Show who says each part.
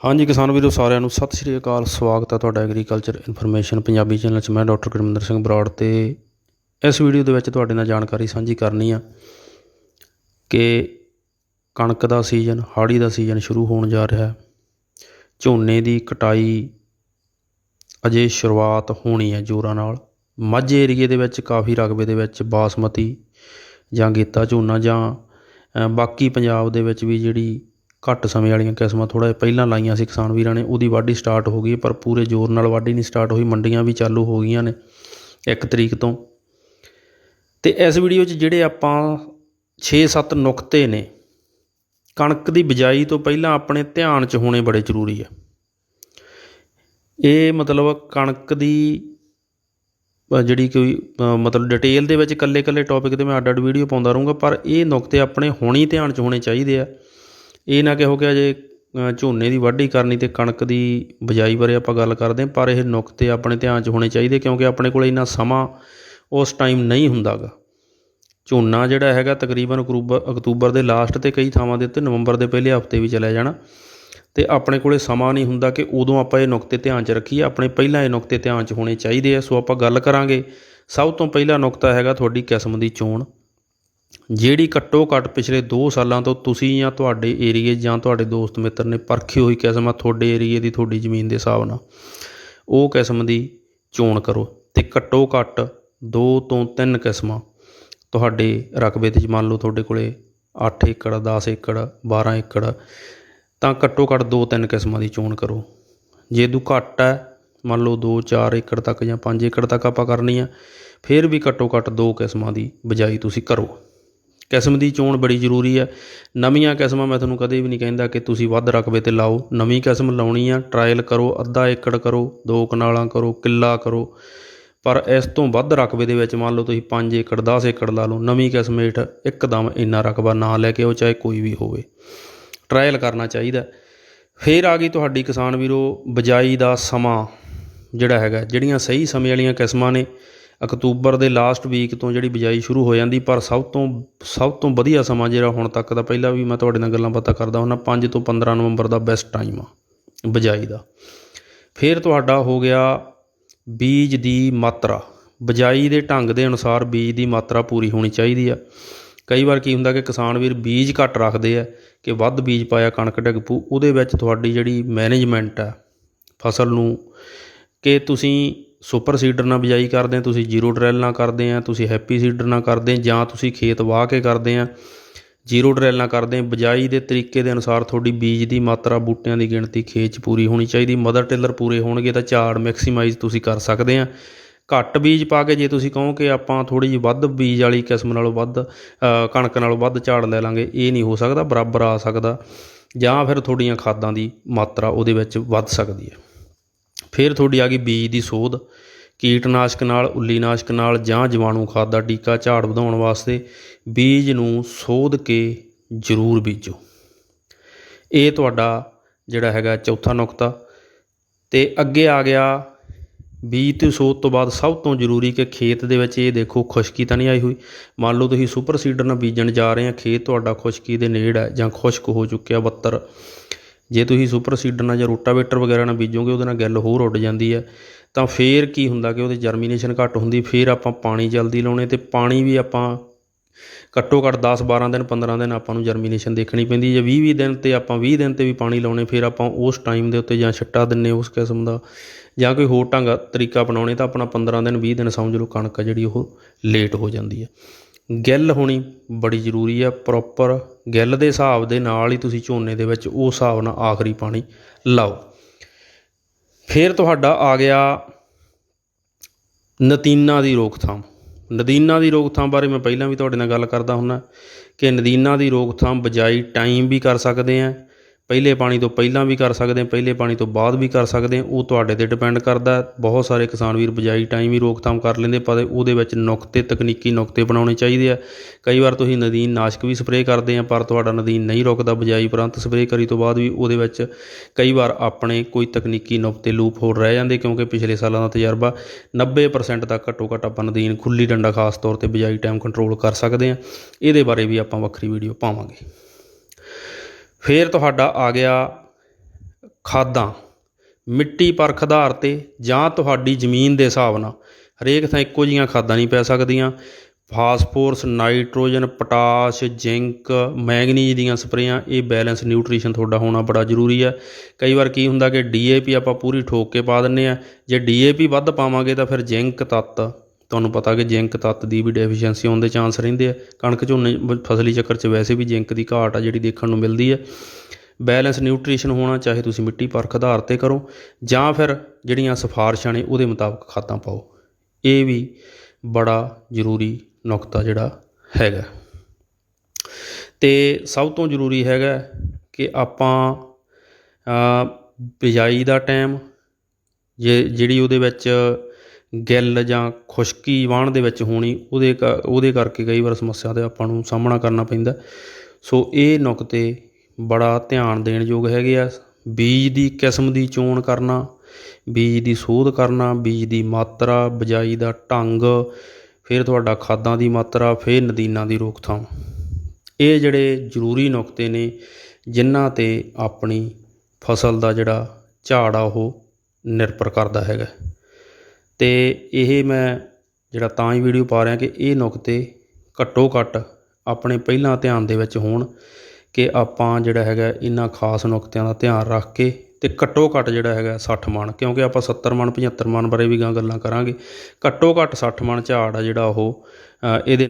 Speaker 1: ਹਾਂਜੀ ਕਿਸਾਨ ਵੀਰੋ, ਸਾਰਿਆਂ ਨੂੰ ਸਤਿ ਸ਼੍ਰੀ ਅਕਾਲ। ਸਵਾਗਤ ਹੈ ਤੁਹਾਡਾ ਐਗਰੀਕਲਚਰ ਇਨਫੋਰਮੇਸ਼ਨ ਪੰਜਾਬੀ ਚੈਨਲ 'ਚ। ਮੈਂ ਡਾਕਟਰ ਗੁਰਮਿੰਦਰ ਸਿੰਘ ਬਰਾੜ ਤੇ ਇਸ ਵੀਡੀਓ ਦੇ ਵਿੱਚ ਤੁਹਾਡੇ ਨਾਲ ਜਾਣਕਾਰੀ ਸਾਂਝੀ ਕਰਨੀ ਆ ਕਿ ਕਣਕ ਦਾ ਸੀਜ਼ਨ ਹਾੜੀ ਦਾ ਸੀਜ਼ਨ ਸ਼ੁਰੂ ਹੋਣ ਜਾ ਰਿਹਾ ਹੈ। ਝੋਨੇ ਦੀ ਕਟਾਈ ਅਜੇ ਸ਼ੁਰੂਆਤ ਹੋਣੀ ਹੈ ਜੋਰਾਂ ਨਾਲ। ਮਾਝੇ ਏਰੀਏ ਦੇ ਵਿੱਚ ਕਾਫੀ ਰਕਬੇ ਦੇ ਵਿੱਚ ਬਾਸਮਤੀ ਜਾਂ ਗੀਤਾ ਝੋਨਾ ਜਾਂ ਬਾਕੀ ਪੰਜਾਬ ਦੇ ਵਿੱਚ ਵੀ ਜਿਹੜੀ ਘੱਟ ਸਮੇਂ ਵਾਲੀਆਂ ਕਿਸਮਾਂ ਥੋੜ੍ਹਾ ਜਿਹਾ ਪਹਿਲਾਂ ਲਾਈਆਂ ਸੀ ਕਿਸਾਨ ਵੀਰਾਂ ਨੇ, ਉਹਦੀ ਵਾਢੀ ਸਟਾਰਟ ਹੋ ਗਈ ਪਰ ਪੂਰੇ ਜ਼ੋਰ ਨਾਲ ਵਾਢੀ ਨਹੀਂ ਸਟਾਰਟ ਹੋਈ, ਮੰਡੀਆਂ ਵੀ ਚਾਲੂ ਹੋ ਗਈਆਂ ਨੇ ਇੱਕ ਤਰੀਕ ਤੋਂ। ਤੇ ਇਸ ਵੀਡੀਓ 'ਚ ਜਿਹੜੇ ਆਪਾਂ 6-7 ਨੁਕਤੇ ਨੇ, ਕਣਕ ਦੀ ਬਿਜਾਈ ਤੋਂ ਪਹਿਲਾਂ ਆਪਣੇ ਧਿਆਨ 'ਚ ਹੋਣੇ ਬੜੇ ਜ਼ਰੂਰੀ ਆ। ਇਹ ਮਤਲਬ ਕਣਕ ਦੀ ਜਿਹੜੀ ਕੋਈ ਮਤਲਬ ਡਿਟੇਲ ਦੇ ਵਿੱਚ ਇਕੱਲੇ ਇਕੱਲੇ ਟੌਪਿਕ ਤੇ ਮੈਂ ਅੱਡ ਅੱਡ ਵੀਡੀਓ ਪਾਉਂਦਾ ਰਹੂੰਗਾ, ਪਰ ਇਹ ਨੁਕਤੇ ਆਪਣੇ ਹੁਣੀ ਧਿਆਨ 'ਚ ਹੋਣੇ ਚਾਹੀਦੇ ਆ। ਇਹ ਨਾ ਕਿਹੋ ਕਿ ਅਜੇ ਝੋਨੇ ਦੀ ਵਾਢੀ ਕਰਨੀ ਅਤੇ ਕਣਕ ਦੀ ਬਿਜਾਈ ਬਾਰੇ ਆਪਾਂ ਗੱਲ ਕਰਦੇ ਹਾਂ, ਪਰ ਇਹ ਨੁਕਤੇ ਆਪਣੇ ਧਿਆਨ 'ਚ ਹੋਣੇ ਚਾਹੀਦੇ ਕਿਉਂਕਿ ਆਪਣੇ ਕੋਲ ਇੰਨਾ ਸਮਾਂ ਉਸ ਟਾਈਮ ਨਹੀਂ ਹੁੰਦਾ ਗਾ ਝੋਨਾ ਜਿਹੜਾ ਹੈਗਾ ਤਕਰੀਬਨ ਅਕਤੂਬਰ ਅਕਤੂਬਰ ਦੇ ਲਾਸਟ ਤੇ ਕਈ ਥਾਵਾਂ ਦੇ ਉੱਤੇ ਨਵੰਬਰ ਦੇ ਪਹਿਲੇ ਹਫ਼ਤੇ ਵੀ ਚਲੇ ਜਾਣਾ। ਤੇ ਆਪਣੇ ਕੋਲੇ ਸਮਾਂ ਨਹੀਂ ਹੁੰਦਾ ਕਿ ਉਦੋਂ ਆਪਾਂ ਇਹ ਨੁਕਤੇ ਧਿਆਨ 'ਚ ਰੱਖੀਏ, ਆਪਣੇ ਪਹਿਲਾਂ ਇਹ ਨੁਕਤੇ ਧਿਆਨ 'ਚ ਹੋਣੇ ਚਾਹੀਦੇ ਆ। ਸੋ ਆਪਾਂ ਗੱਲ ਕਰਾਂਗੇ, ਸਭ ਤੋਂ ਪਹਿਲਾ ਨੁਕਤਾ ਹੈਗਾ ਤੁਹਾਡੀ ਕਿਸਮ ਦੀ ਚੋਣ। ਜਿਹੜੀ ਘੱਟੋ ਘੱਟ ਪਿਛਲੇ ਦੋ ਸਾਲਾਂ ਤੋਂ ਤੁਸੀਂ ਜਾਂ ਤੁਹਾਡੇ ਏਰੀਏ ਜਾਂ ਤੁਹਾਡੇ ਦੋਸਤ ਮਿੱਤਰ ਨੇ ਪਰਖੀ ਹੋਈ ਕਿਸਮ ਆ ਤੁਹਾਡੇ ਏਰੀਏ ਦੀ, ਤੁਹਾਡੀ ਜ਼ਮੀਨ ਦੇ ਹਿਸਾਬ ਨਾਲ, ਉਹ ਕਿਸਮ ਦੀ ਚੋਣ ਕਰੋ ਅਤੇ ਘੱਟੋ ਘੱਟ ਦੋ ਤੋਂ ਤਿੰਨ ਕਿਸਮਾਂ ਤੁਹਾਡੇ ਰਕਬੇ 'ਚ ਮੰਨ ਲਓ ਤੁਹਾਡੇ ਕੋਲ ਅੱਠ ਏਕੜ, ਦਸ ਏਕੜ 12 ਏਕੜ, ਤਾਂ ਘੱਟੋ ਘੱਟ 2-3 ਕਿਸਮਾਂ ਦੀ ਚੋਣ ਕਰੋ। ਜੇ ਤੂੰ ਘੱਟ ਹੈ, ਮੰਨ ਲਓ 2-4 ਏਕੜ ਤੱਕ ਜਾਂ ਪੰਜ ਏਕੜ ਤੱਕ ਆਪਾਂ ਕਰਨੀ ਆ, ਫਿਰ ਵੀ ਘੱਟੋ ਘੱਟ ਦੋ ਕਿਸਮਾਂ ਦੀ ਬਿਜਾਈ ਤੁਸੀਂ ਕਰੋ। ਕਿਸਮ ਦੀ ਚੋਣ ਬੜੀ ਜ਼ਰੂਰੀ ਹੈ ਨਵੀਆਂ ਕਿਸਮਾਂ ਮੈਂ ਤੁਹਾਨੂੰ ਕਦੇ ਵੀ ਨਹੀਂ ਕਹਿੰਦਾ ਕਿ ਤੁਸੀਂ ਵੱਧ ਰਕਬੇ ਤੇ ਲਾਓ। ਨਵੀਂ ਕਿਸਮ ਲਾਉਣੀ ਆ ਟਰਾਇਲ ਕਰੋ, ਅੱਧਾ ਏਕੜ ਕਰੋ, ਦੋ ਕਨਾਲਾਂ ਕਰੋ, ਕਿੱਲਾ ਕਰੋ। ਪਰ ਇਸ ਤੋਂ ਵੱਧ ਰਕਬੇ ਦੇ ਵਿੱਚ ਮੰਨ ਲਓ ਤੁਸੀਂ 5 ਏਕੜ 10 ਏਕੜ ਲਾ ਲਓ, ਨਵੀਂ ਕਿਸਮ ਹੇਠ ਇੱਕਦਮ ਇੰਨਾ ਰਕਬਾ ਨਾ ਲੈ ਕੇ ਉਹ ਚਾਹੇ ਕੋਈ ਵੀ ਹੋਵੇ। ਟਰਾਇਲ ਕਰਨਾ ਚਾਹੀਦਾ। ਫਿਰ ਆ ਗਈ ਤੁਹਾਡੀ ਕਿਸਾਨ ਵੀਰੋ, ਬਿਜਾਈ ਦਾ ਸਮਾਂ ਜਿਹੜਾ ਹੈਗਾ, ਜਿਹੜੀਆਂ ਸਹੀ ਸਮੇਂ ਵਾਲੀਆਂ ਕਿਸਮਾਂ ਨੇ ਅਕਤੂਬਰ ਦੇ ਲਾਸਟ ਵੀਕ ਤੋਂ ਜਿਹੜੀ ਬਿਜਾਈ ਸ਼ੁਰੂ ਹੋ ਜਾਂਦੀ, ਪਰ ਸਭ ਤੋਂ ਸਭ ਤੋਂ ਵਧੀਆ ਸਮਾਂ ਜਿਹੜਾ ਹੁਣ ਤੱਕ ਦਾ ਪਹਿਲਾਂ ਵੀ ਮੈਂ ਤੁਹਾਡੇ ਨਾਲ ਗੱਲਾਂ ਬਾਤਾਂ ਕਰਦਾ ਹੁੰਦਾ 5 ਤੋਂ 15 ਨਵੰਬਰ ਦਾ ਬੈਸਟ ਟਾਈਮ ਆ, ਬਿਜਾਈ ਦਾ। ਫਿਰ ਤੁਹਾਡਾ ਹੋ ਗਿਆ ਬੀਜ ਦੀ ਮਾਤਰਾ। ਬਿਜਾਈ ਦੇ ਢੰਗ ਦੇ ਅਨੁਸਾਰ ਬੀਜ ਦੀ ਮਾਤਰਾ ਪੂਰੀ ਹੋਣੀ ਚਾਹੀਦੀ ਆ। ਕਈ ਵਾਰ ਕੀ ਹੁੰਦਾ ਕਿ ਕਿਸਾਨ ਵੀਰ ਬੀਜ ਘੱਟ ਰੱਖਦੇ ਆ ਕਿ ਵੱਧ ਬੀਜ ਪਾਇਆ ਕਣਕ ਡਿੱਗ ਪੂ ਉਹਦੇ ਵਿੱਚ ਤੁਹਾਡੀ ਜਿਹੜੀ ਮੈਨੇਜਮੈਂਟ ਆ, ਫਸਲ ਨੂੰ, ਕਿ ਤੁਸੀਂ ਸੁਪਰ ਸੀਡਰ ਨਾਲ ਬਿਜਾਈ ਕਰਦੇ ਆ, ਤੁਸੀਂ ਜ਼ੀਰੋ ਡਰੈਲ ਨਾਲ ਕਰਦੇ ਆ, ਤੁਸੀਂ ਹੈਪੀ ਸੀਡਰ ਨਾਲ ਕਰਦੇ ਜਾਂ ਤੁਸੀਂ ਖੇਤ ਵਾਹ ਕੇ ਕਰਦੇ ਆ, ਜ਼ੀਰੋ ਡਰੈਲ ਨਾਲ ਕਰਦੇ ਬਿਜਾਈ ਦੇ ਤਰੀਕੇ ਦੇ ਅਨੁਸਾਰ ਤੁਹਾਡੀ ਬੀਜ ਦੀ ਮਾਤਰਾ ਬੂਟਿਆਂ ਦੀ ਗਿਣਤੀ ਖੇਤ 'ਚ ਪੂਰੀ ਹੋਣੀ ਚਾਹੀਦੀ, ਮਦਰ ਟਿਲਰ ਪੂਰੇ ਹੋਣਗੇ ਤਾਂ ਝਾੜ ਮੈਕਸਿਮਾਈਜ਼ ਤੁਸੀਂ ਕਰ ਸਕਦੇ ਆ। ਘੱਟ ਬੀਜ ਪਾ ਕੇ ਜੇ ਤੁਸੀਂ ਕਹੋ ਕਿ ਆਪਾਂ ਥੋੜੀ ਜਿਹੀ ਵੱਧ ਬੀਜ ਵਾਲੀ ਕਿਸਮ ਨਾਲੋਂ ਵੱਧ ਕਣਕ ਨਾਲੋਂ ਵੱਧ ਝਾੜ ਲੈ ਲਾਂਗੇ, ਇਹ ਨਹੀਂ ਹੋ ਸਕਦਾ, ਬਰਾਬਰ ਆ ਸਕਦਾ, ਜਾਂ ਫਿਰ ਤੁਹਾਡੀਆਂ ਖਾਦਾਂ ਦੀ ਮਾਤਰਾ ਉਹਦੇ ਵਿੱਚ ਵੱਧ ਸਕਦੀ ਹੈ। ਫਿਰ ਤੁਹਾਡੀ ਆ ਗਈ ਬੀਜ ਦੀ ਸੋਧ। ਕੀਟਨਾਸ਼ਕ ਨਾਲ, ਉੱਲੀਨਾਸ਼ਕ ਨਾਲ ਜਾਂ ਜੀਵਾਣੂ ਖਾਦ ਦਾ ਟੀਕਾ ਝਾੜ ਵਧਾਉਣ ਵਾਸਤੇ ਬੀਜ ਨੂੰ ਸੋਧ ਕੇ ਜ਼ਰੂਰ ਬੀਜੋ। ਇਹ ਤੁਹਾਡਾ ਜਿਹੜਾ ਹੈਗਾ ਚੌਥਾ ਨੁਕਤਾ। ਤੇ ਅੱਗੇ ਆ ਗਿਆ ਬੀਜ ਤੇ ਸੋਧ ਤੋਂ ਬਾਅਦ ਸਭ ਤੋਂ ਜ਼ਰੂਰੀ ਕਿ ਖੇਤ ਦੇ ਵਿੱਚ ਇਹ ਦੇਖੋ ਖੁਸ਼ਕੀ ਤਾਂ ਨਹੀਂ ਆਈ ਹੋਈ। ਮੰਨ ਲਓ ਤੁਸੀਂ ਸੁਪਰ ਸੀਡਰ ਨਾਲ ਬੀਜਣ ਜਾ ਰਹੇ ਆ, ਖੇਤ ਤੁਹਾਡਾ ਖੁਸ਼ਕੀ ਦੇ ਨੇੜ ਹੈ ਜਾਂ ਖੁਸ਼ਕ ਹੋ ਚੁੱਕਿਆ ਬੱਤਰ। ਜੇ ਤੁਸੀਂ ਸੁਪਰ ਸੀਡਰ ਨਾਲ ਜਾਂ ਰੋਟਾਵੇਟਰ ਵਗੈਰਾ ਨਾਲ ਬੀਜੋਗੇ, ਉਹਦੇ ਨਾਲ ਗਿੱਲ ਹੋਰ ਉੱਡ ਜਾਂਦੀ ਹੈ। ਤਾਂ ਫੇਰ ਕੀ ਹੁੰਦਾ ਕਿ ਉਹਦੇ ਜਰਮੀਨੇਸ਼ਨ ਘੱਟ ਹੁੰਦੀ, ਫੇਰ ਆਪਾਂ ਪਾਣੀ ਜਲਦੀ ਲਾਉਣੇ ਤੇ ਪਾਣੀ ਵੀ ਆਪਾਂ ਘੱਟੋ ਘੱਟ 10 12 ਦਿਨ 15 ਦਿਨ ਆਪਾਂ ਨੂੰ ਜਰਮੀਨੇਸ਼ਨ ਦੇਖਣੀ ਪੈਂਦੀ ਜੇ 20 20 ਦਿਨ ਤੇ ਆਪਾਂ 20 ਦਿਨ ਤੇ ਵੀ ਪਾਣੀ ਲਾਉਣੇ, ਫਿਰ ਆਪਾਂ ਉਸ ਟਾਈਮ ਦੇ ਉੱਤੇ ਜਾਂ ਛੱਟਾ ਦਿੰਨੇ ਉਸ ਕਿਸਮ ਦਾ। ਜਾਂ ਕੋਈ ਹੋਰ ਢੰਗ ਤਰੀਕਾ ਬਣਾਉਣੇ ਤਾਂ ਆਪਣਾ 15 ਦਿਨ 20 ਦਿਨ ਸਮਝ ਲਓ ਕਣਕ ਆ ਜਿਹੜੀ ਉਹ ਲੇਟ ਹੋ ਜਾਂਦੀ ਹੈ। ਗਿੱਲ ਹੋਣੀ ਬੜੀ ਜ਼ਰੂਰੀ ਹੈ ਪ੍ਰੋਪਰ ਗਿੱਲ ਦੇ ਹਿਸਾਬ ਦੇ ਨਾਲ ਹੀ ਤੁਸੀਂ ਝੋਨੇ ਦੇ ਵਿੱਚ ਉਹ ਹਿਸਾਬ ਨਾਲ ਆਖਰੀ ਪਾਣੀ ਲਾਓ। ਫਿਰ ਤੁਹਾਡਾ ਆ ਗਿਆ ਨਦੀਨਾਂ ਦੀ ਰੋਕਥਾਮ। ਨਦੀਨਾਂ ਦੀ ਰੋਕਥਾਮ ਬਾਰੇ ਮੈਂ ਪਹਿਲਾਂ ਵੀ ਤੁਹਾਡੇ ਨਾਲ ਗੱਲ ਕਰਦਾ ਹੁੰਦਾ ਕਿ ਨਦੀਨਾਂ ਦੀ ਰੋਕਥਾਮ ਬਜਾਈ ਟਾਈਮ ਵੀ ਕਰ ਸਕਦੇ ਆ ਪਹਿਲੇ ਪਾਣੀ ਤੋਂ ਪਹਿਲਾਂ ਵੀ ਕਰ ਸਕਦੇ ਪਹਿਲੇ ਪਾਣੀ ਤੋਂ ਬਾਅਦ ਵੀ ਕਰ ਸਕਦੇ ਉਹ ਤੁਹਾਡੇ ਤੇ ਡਿਪੈਂਡ ਕਰਦਾ ਬਹੁਤ ਸਾਰੇ ਕਿਸਾਨ ਵੀਰ ਬਿਜਾਈ ਟਾਈਮ ਹੀ ਰੋਕਥਾਮ ਕਰ ਲੈਂਦੇ, ਪਰ ਉਹਦੇ ਵਿੱਚ ਨੁਕਤੇ, ਤਕਨੀਕੀ ਨੁਕਤੇ ਬਣਾਉਣੇ ਚਾਹੀਦੇ ਆ। ਕਈ ਵਾਰ ਤੁਸੀਂ ਨਦੀਨ ਨਾਸ਼ਕ ਵੀ ਸਪਰੇਅ ਕਰਦੇ ਆ, ਪਰ ਤੁਹਾਡਾ ਨਦੀਨ ਨਹੀਂ ਰੁਕਦਾ ਬਿਜਾਈ ਉਪਰੰਤ ਸਪਰੇਅ ਕਰੀ ਤੋਂ ਬਾਅਦ ਵੀ ਉਹਦੇ ਵਿੱਚ ਕਈ ਵਾਰ ਆਪਣੇ ਕੋਈ ਤਕਨੀਕੀ ਨੁਕਤੇ ਲੂਪ ਹੋਰ ਰਹਿ ਜਾਂਦੇ, ਕਿਉਂਕਿ ਪਿਛਲੇ ਸਾਲਾਂ ਦਾ ਤਜਰਬਾ 90% ਤੱਕ ਘੱਟੋ ਘੱਟ ਆਪਾਂ ਨਦੀਨ ਖੁੱਲੀ ਡੰਡਾ ਖਾਸ ਤੌਰ ਤੇ ਬਿਜਾਈ ਟਾਈਮ ਕੰਟਰੋਲ ਕਰ ਸਕਦੇ ਆ ਇਹਦੇ ਬਾਰੇ ਵੀ ਆਪਾਂ ਵੱਖਰੀ ਵੀਡੀਓ ਪਾਵਾਂਗੇ। ਫਿਰ ਤੁਹਾਡਾ ਆ ਗਿਆ ਖਾਦਾਂ। ਮਿੱਟੀ ਪਰਖ ਆਧਾਰ 'ਤੇ ਜਾਂ ਤੁਹਾਡੀ ਜ਼ਮੀਨ ਦੇ ਹਿਸਾਬ ਨਾਲ। ਹਰੇਕ ਥਾਂ ਇੱਕੋ ਜਿਹੀਆਂ ਖਾਦਾਂ ਨਹੀਂ ਪੈ ਸਕਦੀਆਂ। Phosphorus, nitrogen, potash, zinc, manganese ਦੀਆਂ ਸਪਰੇਆਂ, ਇਹ ਬੈਲੈਂਸ ਨਿਊਟ੍ਰੀਸ਼ਨ ਤੁਹਾਡਾ ਹੋਣਾ ਬੜਾ ਜ਼ਰੂਰੀ ਹੈ। ਕਈ ਵਾਰ ਕੀ ਹੁੰਦਾ ਕਿ ਡੀਏਪੀ ਆਪਾਂ ਪੂਰੀ ਠੋਕ ਕੇ ਪਾ ਦਿੰਨੇ ਆ ਜੇ ਡੀਏਪੀ ਵੱਧ ਪਾਵਾਂਗੇ ਤਾਂ ਫਿਰ ਜ਼ਿੰਕ, ਤੱਤ ਤੁਹਾਨੂੰ ਪਤਾ ਕਿ ਜ਼ਿੰਕ ਤੱਤ ਦੀ ਵੀ ਡੈਫੀਸ਼ੈਂਸੀ ਹੋਣ ਦੇ ਚਾਂਸ ਰਹਿੰਦੇ ਆ। ਕਣਕ ਝੋਨੇ ਫਸਲੀ ਚੱਕਰ 'ਚ ਵੈਸੇ ਵੀ ਜ਼ਿੰਕ ਦੀ ਘਾਟ ਆ ਜਿਹੜੀ ਦੇਖਣ ਨੂੰ ਮਿਲਦੀ ਹੈ ਬੈਲੈਂਸ ਨਿਊਟ੍ਰੀਸ਼ਨ ਹੋਣਾ, ਚਾਹੇ ਤੁਸੀਂ ਮਿੱਟੀ ਪਰਖ ਆਧਾਰ 'ਤੇ ਕਰੋ, ਜਾਂ ਫਿਰ ਜਿਹੜੀਆਂ ਸਿਫਾਰਸ਼ਾਂ ਨੇ ਉਹਦੇ ਮੁਤਾਬਕ ਖਾਦਾਂ ਪਾਓ। ਇਹ ਵੀ ਬੜਾ ਜ਼ਰੂਰੀ ਨੁਕਤਾ ਜਿਹੜਾ ਹੈਗਾ। ਤੇ ਸਭ ਤੋਂ ਜ਼ਰੂਰੀ ਹੈਗਾ ਕਿ ਆਪਾਂ ਬਿਜਾਈ ਦਾ ਟਾਈਮ ਜੇ, ਜਿਹੜੀ ਉਹਦੇ ਵਿੱਚ ਗਿੱਲ ਜਾਂ ਖੁਸ਼ਕੀ ਵਾਹਣ ਦੇ ਵਿੱਚ ਹੋਣੀ, ਉਹਦੇ ਕ- ਉਹਦੇ ਕਰਕੇ ਕਈ ਵਾਰ ਸਮੱਸਿਆ ਦਾ ਆਪਾਂ ਨੂੰ ਸਾਹਮਣਾ ਕਰਨਾ ਪੈਂਦਾ। ਸੋ ਇਹ ਨੁਕਤੇ ਬੜਾ ਧਿਆਨ ਦੇਣ ਯੋਗ ਹੈਗੇ ਆ। ਬੀਜ ਦੀ ਕਿਸਮ ਦੀ ਚੋਣ ਕਰਨਾ, ਬੀਜ ਦੀ ਸੋਧ ਕਰਨਾ, ਬੀਜ ਦੀ ਮਾਤਰਾ, ਬਿਜਾਈ ਦਾ ਢੰਗ, ਫਿਰ ਤੁਹਾਡਾ ਖਾਦਾਂ ਦੀ ਮਾਤਰਾ, ਫਿਰ ਨਦੀਨਾਂ ਦੀ ਰੋਕਥਾਮ। ਇਹ ਜਿਹੜੇ ਜ਼ਰੂਰੀ ਨੁਕਤੇ ਨੇ, ਜਿਨ੍ਹਾਂ ਤੇ ਆਪਣੀ ਫਸਲ ਦਾ ਜਿਹੜਾ ਝਾੜ ਆ, ਉਹ ਨਿਰਭਰ ਕਰਦਾ ਹੈਗਾ। ਅਤੇ ਇਹ ਮੈਂ ਜਿਹੜਾ ਤਾਂ ਹੀ ਵੀਡੀਓ ਪਾ ਰਿਹਾ ਕਿ ਇਹ ਨੁਕਤੇ ਘੱਟੋ ਘੱਟ ਆਪਣੇ ਪਹਿਲਾਂ ਧਿਆਨ ਦੇ ਵਿੱਚ ਹੋਣ ਕਿ ਆਪਾਂ ਜਿਹੜਾ ਹੈਗਾ ਇਹਨਾਂ ਖਾਸ ਨੁਕਤਿਆਂ ਦਾ ਧਿਆਨ ਰੱਖ ਕੇ ਅਤੇ ਘੱਟੋ ਘੱਟ ਜਿਹੜਾ ਹੈਗਾ ਸੱਠ ਮਣ, ਕਿਉਂਕਿ ਆਪਾਂ 70 ਮਣ 75 ਮਣ ਬਾਰੇ ਵੀ ਗਾਂ ਗੱਲਾਂ ਕਰਾਂਗੇ। ਘੱਟੋ ਘੱਟ ਸੱਠ ਮਣ ਝਾੜ ਆ ਜਿਹੜਾ ਉਹ ਇਹਦੇ